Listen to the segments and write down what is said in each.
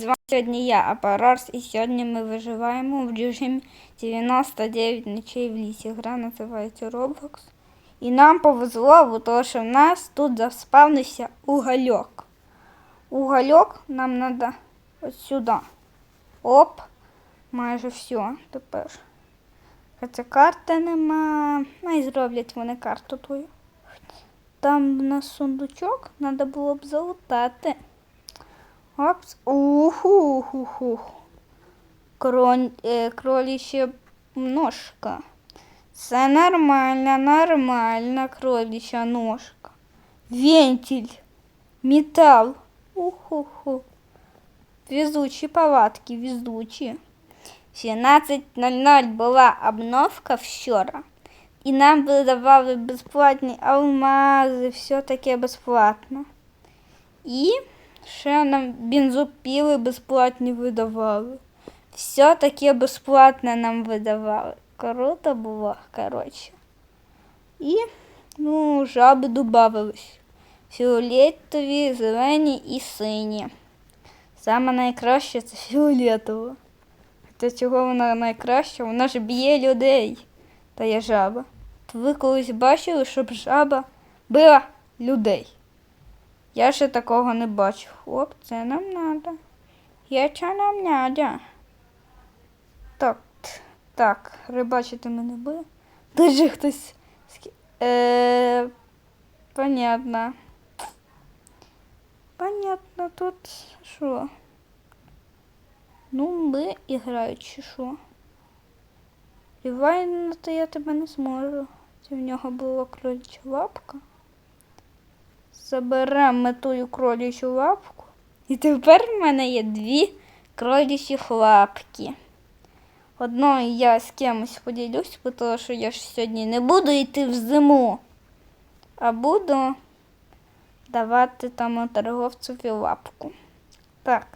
З вами сьогодні я, Апарарс, і сьогодні ми виживаємо в режимі 99 ночей в лісі. Гра називається Roblox. І нам повезло, бо тому що в нас тут заспавнився угольок. Угольок нам треба ось сюди. Оп, майже все тепер. Хоча карти нема. Ну і зроблять вони карту твою. Там в нас сундучок, треба було б залутати. Опс. Уху-ху-ху. Кроль, е, кроліча ножка. Це нормальна, нормальна кроліча ножка. Вентиль. Металл. Уху-ху. Везучі палатки, везучі. В 17.00 була обновка вчора. І нам видавали безплатні алмази, все таке безплатно. І ще нам бензопіли безплатні видавали. Все таке безплатне нам видавали. Круто було, коротше. І, ну, жаби додавались. Фіолетові, зелені і сині. Саме найкраще це фіолетово. Та чого вона найкраща? Вона ж б'є людей. Та є жаба. То ви колись бачили, щоб жаба била людей? Я ще такого не бачив. Оп, це нам надо. Я чого нам надо? Так, так, рибачити мене буде. Тут же хтось. Е, понятно. Понятно, тут що? Ну, ми грають чи що? Рівайно, то я тебе не зможу. Це в нього була кролича лапка. Заберемо тую кролячу лапку. І тепер в мене є дві кролячі лапки. Одною я з кимось поділюсь, тому що я ж сьогодні не буду йти в зиму, а буду давати тому торговцеві лапку. Так.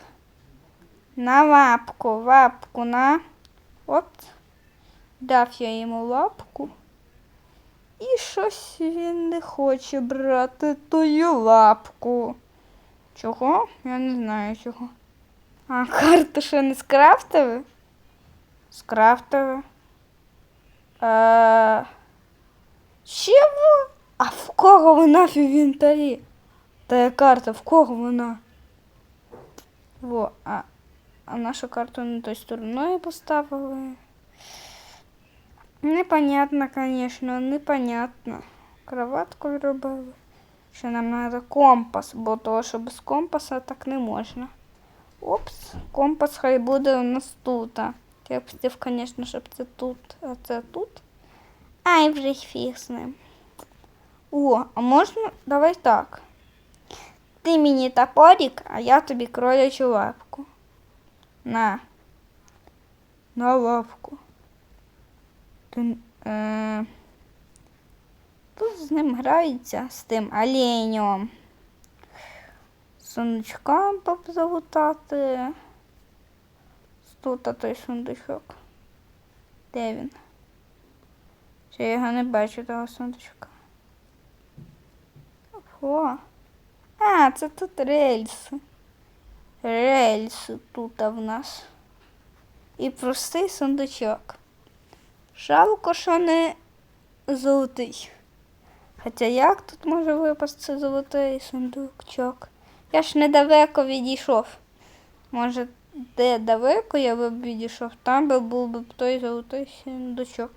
На лапку, лапку на. От. Дав я йому лапку. І щось він не хоче брати тую лапку. Чого? Я не знаю чого. А карту що не скрафтили? Скрафтили. Е... Чого? А в кого вона в інвентарі? Та карта, в кого вона? Во, а, а нашу карту не той стороною поставили. Непонятно, конечно, непонятно. Кроватку робили. Ще нам треба компас, бо того, що без компаса так не можна. Опс, компас хай буде у нас тут. Я б хотів, звісно, щоб це тут, а це тут. Ай, вже фіг з ним. О, а можна? Давай так. Ти мені топорик, а я тобі кролячу лапку. На. На лапку. Ти, е, тут з ним граються з тим оленем. Сундучкам залутати. Тут той сундучок. Де він? Ще я його не бачу того сундучка. О. А, це тут рельси. Рельси тут в нас. І простий сундучок. Жалко, що не золотий. Хоча як тут може випасти золотий сундучок? Я ж недалеко відійшов. Може, де далеко я б відійшов, там би був би той золотий сундучок.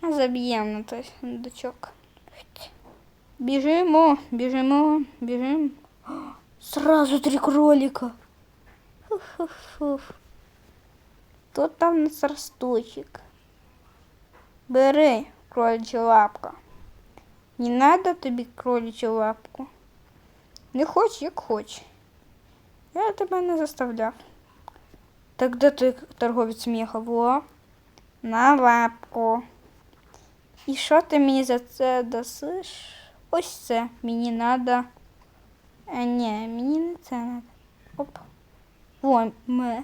А заб'ємо на той сундучок. Біжимо, біжимо, біжимо. Сразу три кролика. Фуф-фуф. Тут там нас росточек. Бери кроличу лапку. Не надо тобі кроличу лапку. Не хоч, як хоч. Я тебе не заставляв. Так де той торговець меха? Во. На лапку. І що ти мені за це дасиш? Ось це. Мені надо. А ні, мені не це надо. Оп. В мене.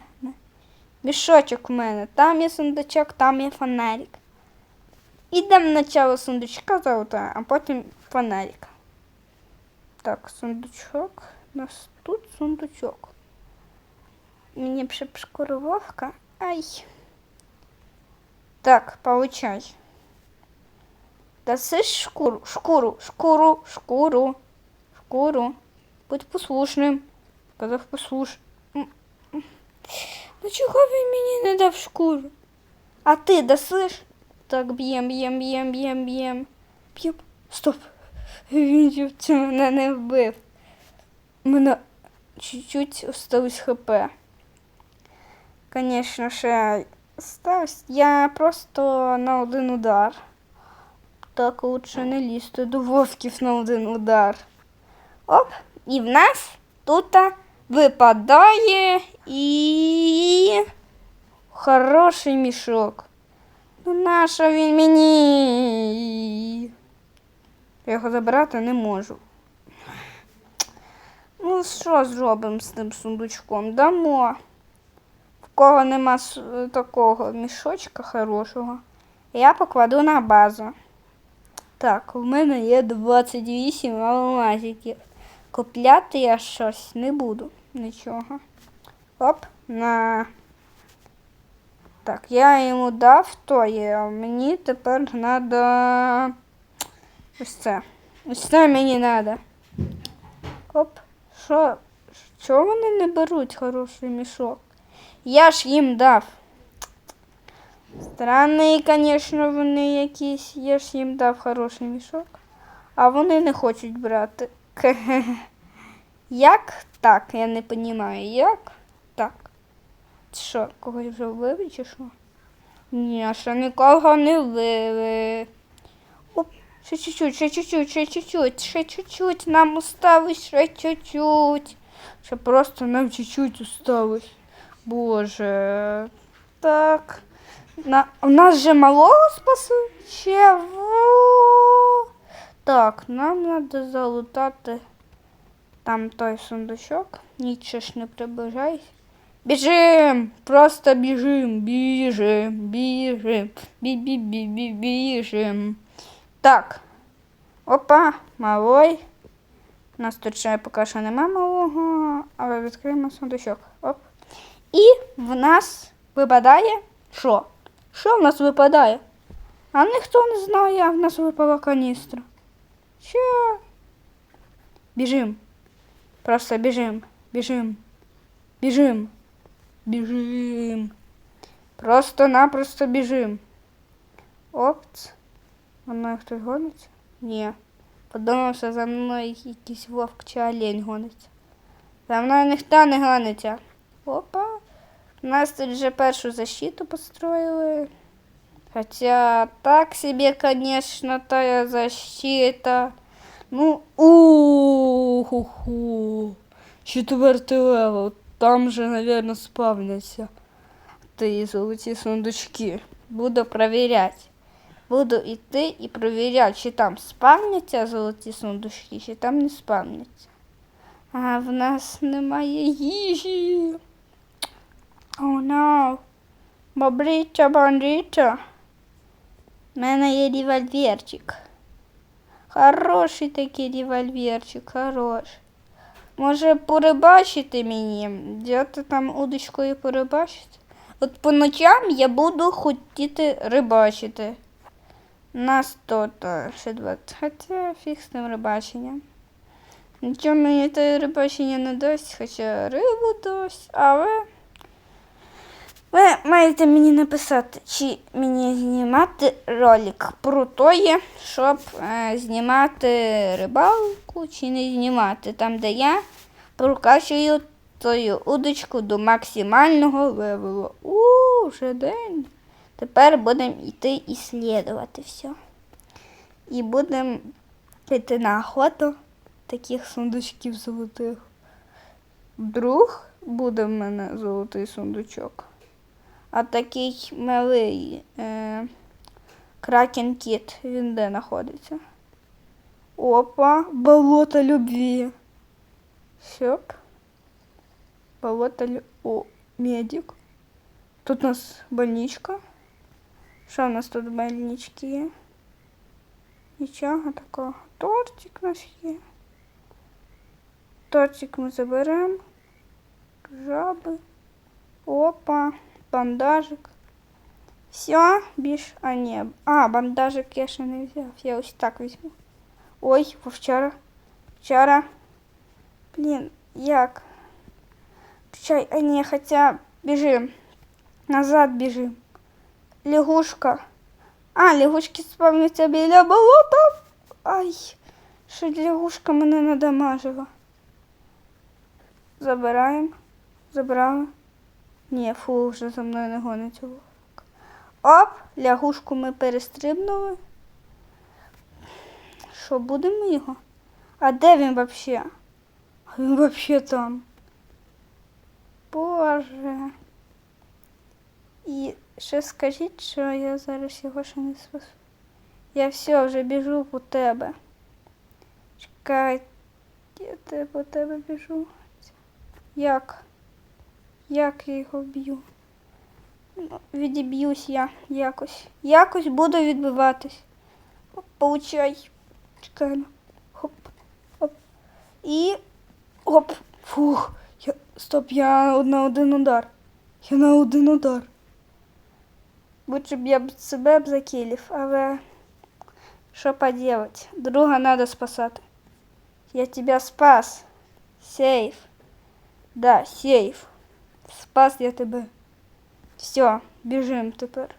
Мішочок в мене. Там є сундучок, там є фонарик. Ідемо начало сундучка золота, а потім фонарик. Так, сундучок. У нас тут сундучок. мені пришкурувовка. Ай. Так, получай. Даси шкуру, шкуру, шкуру, шкуру, шкуру. Будь послушним. Казав послуш. М, м. Ну чого він мені не дав шкуру? А ти дасиш? Так, б'єм, б'єм, б'єм, б'єм, б'єм. Б'єм. Стоп. Він мене не вбив. Мене чуть-чуть осталось хп. Конечно, ще осталось. Я просто на один удар. Так лучше не лізти до вовків на один удар. Оп, і в нас тут випадає і хороший мішок. Ну нащо він мені? Я його забирати не можу. Ну, що зробимо з тим сундучком? Дамо. В кого нема такого мішочка хорошого, я покладу на базу. Так, у мене є 28 алмазиків. Купляти я щось не буду. Нічого. Оп, на. Так, я йому дав то а мені тепер треба. Ось це. Ось це мені треба. Оп. Що? Чого вони не беруть хороший мішок? Я ж їм дав. Странні, звісно, вони якісь. Я ж їм дав хороший мішок. А вони не хочуть брати. Як так? Я не розумію. Як Що, когось вже вбили чи що? Ні, ще нікого не вбили. Оп, ще чуть-чуть, ще чуть-чуть, ще чуть-чуть, ще чуть-чуть. Нам осталось ще чуть-чуть. Ще просто нам чуть-чуть осталось. Боже. Так. На... У нас же малого спасли? Чего? Так, нам треба залутати там той сундучок. Нічого ж не приближайся. Біжим! Просто біжим, біжим, біжим, бі-бі-бі-бі, біжим. Так. Опа, малой. У нас тут ще поки що нема малого, але відкриємо сундучок. Оп. І в нас випадає що? Що в нас випадає? А ніхто не знає, а в нас випала каністра. Що? Біжим. Просто біжим, біжим, біжим, біжим. Просто-напросто біжим. Опц. За мною хтось гониться? Ні. Подумав, що за мною якийсь вовк чи олень гониться. За мною ніхто не гониться. Опа. У нас тут вже першу защиту построили. Хотя так себе, конечно, тая защита. Ну, уху. Четвертий левел. Там же, наверное, спавняться ті золоті сундучки. Буду проверять. Буду йти і перевіряти, чи там спавняться золоті сундучки, чи там не спавняться. А в нас немає їжі. О, oh, no. Бобрича. У мене є револьверчик. Хороший такий револьверчик, хороший. Може порибачити мені? Взяти там удочкою порибачити? От по ночам я буду хотіти рибачити. Нас тут е, ще 20. Хоча фіг з тим рибаченням. Нічого мені те рибачення не дасть, хоча рибу дасть, але. Ви маєте мені написати, чи мені знімати ролик про тоє, щоб е, знімати рибалку, чи не знімати там, де я прокачую тою удочку до максимального левелу. У, вже день. Тепер будемо йти іслідувати все. І будемо йти на охоту таких сундучків золотих. Вдруг буде в мене золотий сундучок. А такий малий е, кракен кіт, він де знаходиться? Опа, болото любві. Щоп. Болото лю... О, медик. Тут у нас больничка. Що в нас тут в больничці є? Нічого такого. Тортик у нас є. Тортик ми заберемо. Жаби. Бандажик. Все, більш. А, ні. А, бандажик я ще не взяв. Я ось так візьму. Ой, вчора. Вчора. Блін, як? Чай, а ні, хоча біжим. Назад біжим. Лягушка. А, лягушки спавняться біля болота. Ай, що лягушка мене надамажила. Забираємо. Забрали. Ні, фу, вже за мною не гониться. Оп, лягушку ми перестрибнули. Що, будемо його? А де він взагалі? А він взагалі там. Боже. І ще скажіть, що я зараз його ще не спасу. Я все, вже біжу по тебе. Чекай, я по тебе біжу. Як? Як я його б'ю? Ну, Відіб'юсь я якось. Якось буду відбиватись. Оп, получай. Чекай. ну. Хоп, хоп. І. Оп. Фух. Я... Стоп, я на один удар. Я на один удар. Лучше б я б себе б закілів, але що поделать? Друга надо спасати. Я тебя спас. Сейф. Да, сейф. Спас я тебе. Все, біжим тепер.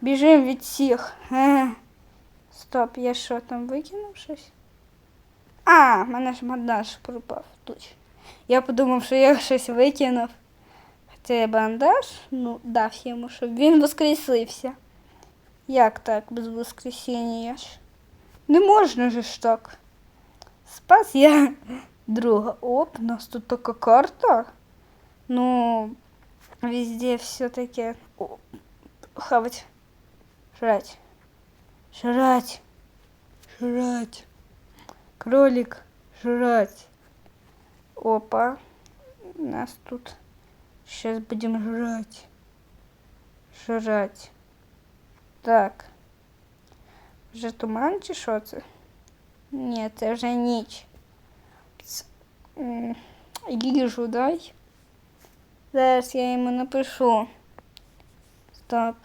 Біжим від всіх. Е. Стоп, я що там викинув щось? А, мене ж бандаж пропав тут. Я подумав, що я щось викинув. Я бандаж, ну, дав йому, щоб він воскресився. Як так без воскресіння ж? Не можна же ж так. Спас я друга. Оп, у нас тут така карта. Ну, везде все таки хавать. Жрать. Жрать. Жрать. Кролик. Жрать. Опа. Нас тут. Сейчас будем жрать. Жрать. Так. Вже туман чи що це? Ні, це вже ніч. Ц- м, Їжу дай. Зараз я йому напишу. Стоп.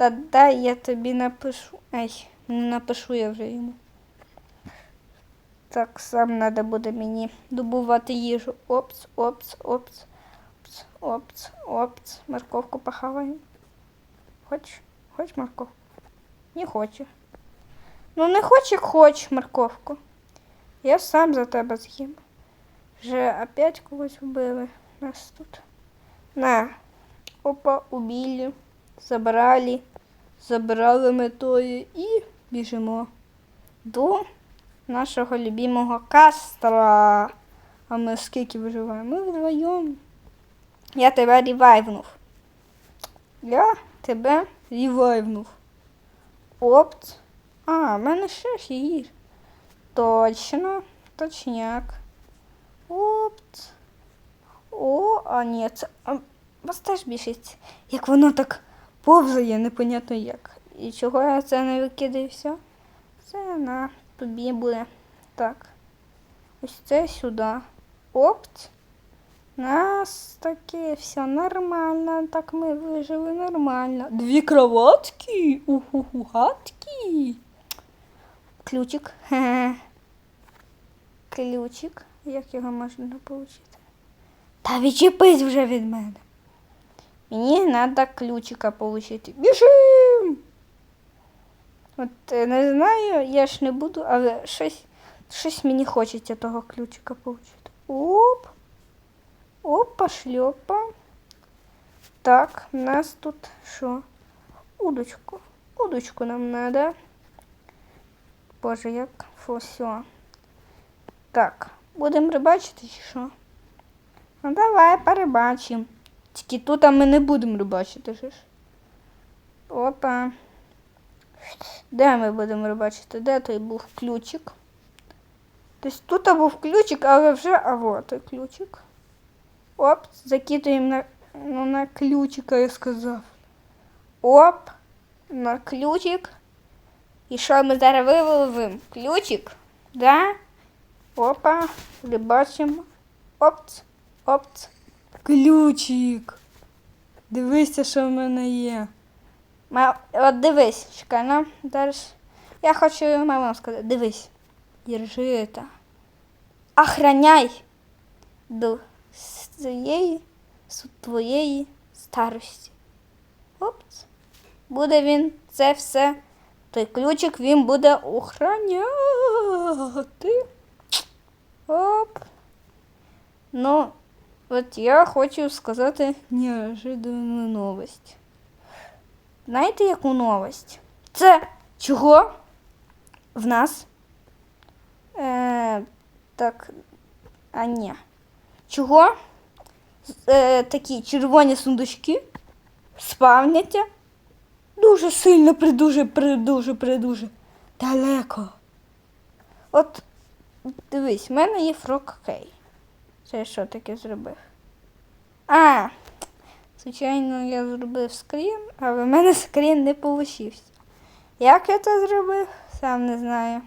Е, дай я тобі напишу. Ай, не напишу я вже йому. Так, сам треба буде мені добувати їжу. Опц, опц, опц, опц, опц, опц. Морковку похаваємо. Хочеш? Хочеш морковку? Не хоче. Ну не хоче, хоч морковку. Я сам за тебе з'їм. Вже опять когось вбили. Нас тут. На. Опа, убили. Забрали. Забрали метою і біжимо до нашого любимого кастра. А ми скільки виживаємо? Ми вдвоєм. Я тебе ревайвнув. Я тебе ревайвнув. Опт. А, в мене ще ж. Точно, точняк. Опт. О, а ні, це а, вас теж бішить. Як воно так повзає, непонятно як. І чого я це не викидаю все? Це на тобі буде. Так. Ось це сюди. Опт. Нас таке все нормально. Так ми вижили нормально. Дві кроватки. Уху-хатки. Ключик. Ключик. Як його можна отримати? Та відчепись вже від мене. Мені треба ключика отримати. Біжим! От е, не знаю, я ж не буду, але щось, щось мені хочеться того ключика отримати. Оп. Опа, шльопа. Так, у нас тут що? Удочку. Удочку нам надо. Боже, як все. Так, будемо рибачити чи що? Ну давай перебачимо. Тільки тут ми не будемо рибачити же ж. Опа. Де ми будемо рибачити? Де той був ключик? Тобто тут був ключик, але вже а вот той ключик. Оп, закидуємо на, ну, на ключика, я сказав. Оп, на ключик. І що ми зараз виловимо? Ключик? Да? Опа, рибачимо. Опц, опц. Ключик. Дивися, що в мене є. Ма... От дивись, чекай, ну, зараз. Я хочу мамам сказати, дивись. Держи это. Охраняй до своєї, твоєї старості. Опс. Буде він це все. Той ключик він буде охраняти. Оп. Ну, от я хочу сказати неожиданну новость. Знаєте, яку новость? Це чого в нас? Е, так. А ні. Чого е, такі червоні сундучки спавняться дуже сильно, придуже, придуже, придуже далеко. От дивись, в мене є фрок Кей. Це що таке зробив? А, звичайно, я зробив скрін, але в мене скрін не получився. Як я це зробив, сам не знаю.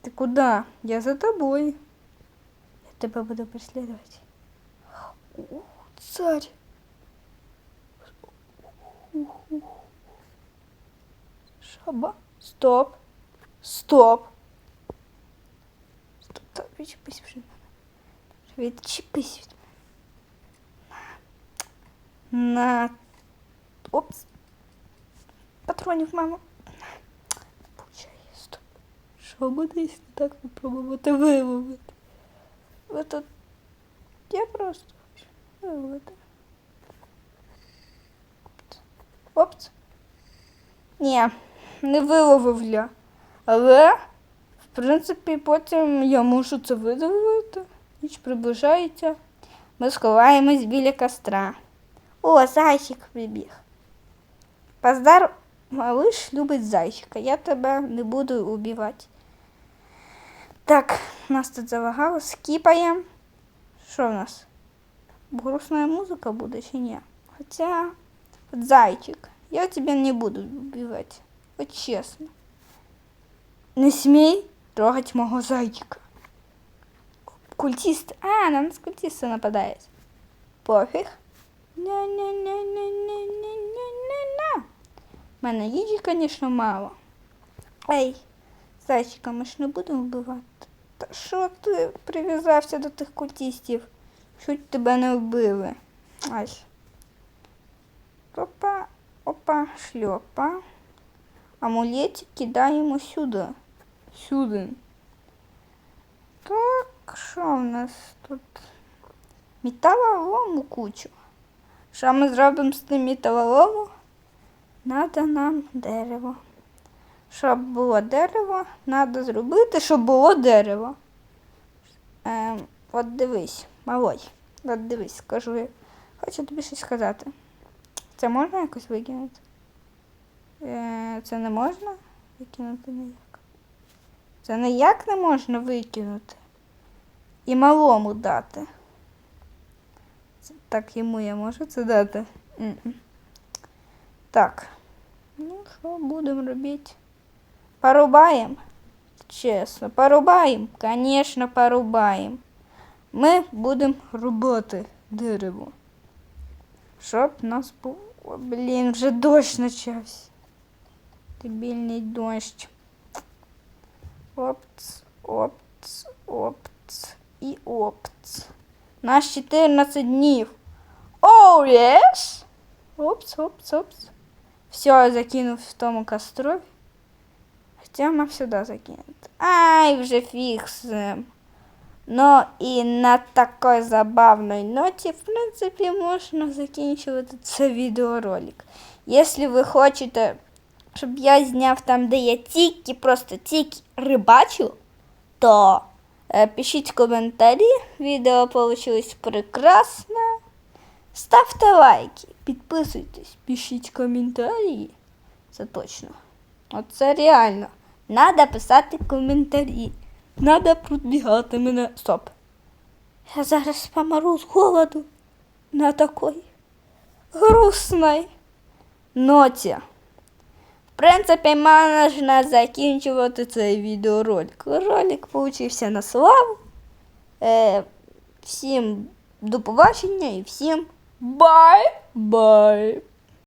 Ти куди? Я за тобою. Я тебе буду преслідувати. О, царь. Шаба. Стоп. Стоп. Стоп, відчепись вже. Відчепись від мене. На. Опс. Патронів. Получає, стоп. Що буде, якщо так попробувати виловити? Ви тут. Я просто хочу виловити. Опс. Ні, не виловив я. Але, в принципі, потім я можу це видавити. Ніч приближається. Ми сховаємось біля костра. О, зайчик прибіг. Поздар малыш любить зайчика. Я тебе не буду убивати. Так, нас тут залагало. Скіпаємо. Що в нас? Грустная музыка буде чи ні? Хоча, от зайчик, я тебя не буду убивать. Вот честно. Не смей трогать мого зайчика. Культист. А, на нас культисты нападают. На-на-на-на-на-на-на-на. У мене їжі, звісно, мало. Ей, зайчика, ми ж не будемо вбивати. Та що ти прив'язався до тих культистів? Чуть тебе не вбили. Ай. Опа, опа, шльопа. Амулетик кидаємо сюди. Сюди. Що в нас тут? Металолому кучу. Що ми зробимо з тим металолому? Надо нам дерево. Щоб було дерево, треба зробити, щоб було дерево. Ем, от дивись, малой. От дивись, скажу. я. Хочу тобі щось сказати. Це можна якось викинути? Е, це не можна викинути ніяк. Це ніяк не можна викинути. І малому дати. Це, так йому я можу це дати. М-м. Так. Ну, що будемо робити? Порубаємо? Чесно, порубаємо? Звісно, порубаємо. Ми будемо рубати дерево. Щоб нас було. Блін, вже дощ почався. Дебільний дощ. Опц, опц, опц і опц. Нас 14 днів. Оу, oh, yes! Опс, опс, опс. Все, я закинув в тому костру. Хоча мав сюди закинути. Ай, вже фіг з ним. Ну і на такой забавной ноті, в принципі, можна закінчувати цей відеоролик. Якщо ви хочете, щоб я зняв там, де я тільки, просто тільки рибачу, то е, пишіть коментарі. Відео вийшло прекрасно. Ставте лайки, підписуйтесь, пишіть коментарі. Це точно. Оце реально. Надо писати коментарі. Надо продвігати мене. Стоп. Я зараз помру з голоду на такой грустной ноті. Принципі, можна закінчувати цей відеоролик. Ролик получився на славу. Е, всім до побачення і всім Бай! Бай!